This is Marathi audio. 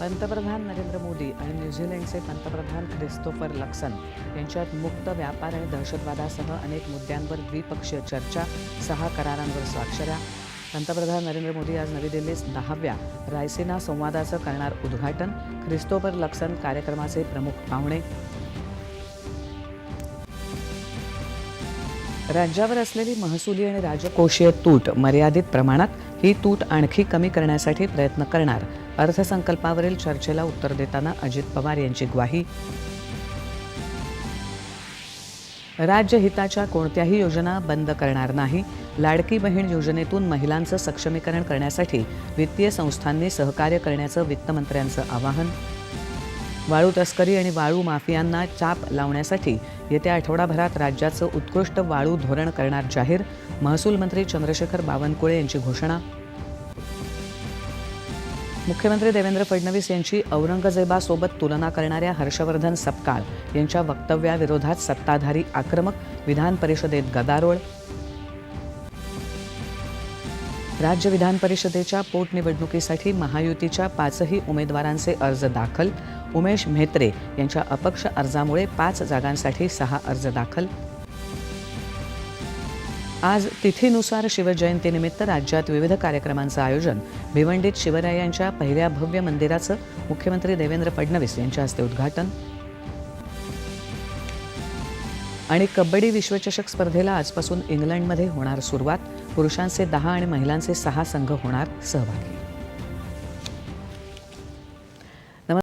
पंतप्रधान नरेंद्र मोदी आणि न्यूझीलंडचे पंतप्रधान क्रिस्तोफर लक्सन यांच्यात मुक्त व्यापार आणि दहशतवादासह अनेक मुद्द्यांवर द्विपक्षीय चर्चा सहा करारांवर स्वाक्षऱ्या. पंतप्रधान नरेंद्र मोदी आज नवी दिल्लीत दहाव्या रायसिना संवादाचं करणार उद्घाटन. ख्रिस्तोफर लक्सन कार्यक्रमाचे प्रमुख पाहुणे. राज्यावर असलेली महसुली आणि राजकोषीय तूट मर्यादित प्रमाणात ही तूट आणखी कमी करण्यासाठी प्रयत्न करणार. अर्थसंकल्पावरील चर्चेला उत्तर देताना अजित पवार यांची ग्वाही. राज्यहिताच्या कोणत्याही योजना बंद करणार नाही. लाडकी बहीण योजनेतून महिलांचं सक्षमीकरण करण्यासाठी वित्तीय संस्थांनी सहकार्य करण्याचं वित्तमंत्र्यांचं आवाहन. वाळू तस्करी आणि वाळू माफियांना चाप लावण्यासाठी येत्या आठवडाभरात राज्याचं उत्कृष्ट वाळू धोरण करणार जाहीर महसूल मंत्री चंद्रशेखर बावनकुळे यांची घोषणा. मुख्यमंत्री देवेंद्र फडणवीस यांची औरंगजेबासोबत तुलना करणाऱ्या हर्षवर्धन सपकाळ यांच्या वक्तव्याविरोधात सत्ताधारी आक्रमक विधान परिषदेत गदारोळ. राज्य विधान परिषदेच्या पोटनिवडणुकीसाठी महायुतीच्या पाचही उमेदवारांचे अर्ज दाखल. उमेश म्हेत्रे यांच्या अपक्ष अर्जामुळे पाच जागांसाठी सहा अर्ज दाखल. आज तिथीनुसार शिवजयंतीनिमित्त राज्यात विविध कार्यक्रमांचं आयोजन. भिवंडीत शिवरायांच्या पहिल्या भव्य मंदिराचं मुख्यमंत्री देवेंद्र फडणवीस यांच्या हस्ते उद्घाटन. आणि कबड्डी विश्वचषक स्पर्धेला आजपासून इंग्लंडमध्ये होणार सुरुवात. पुरुषांचे दहा आणि महिलांचे सहा संघ होणार सहभागी.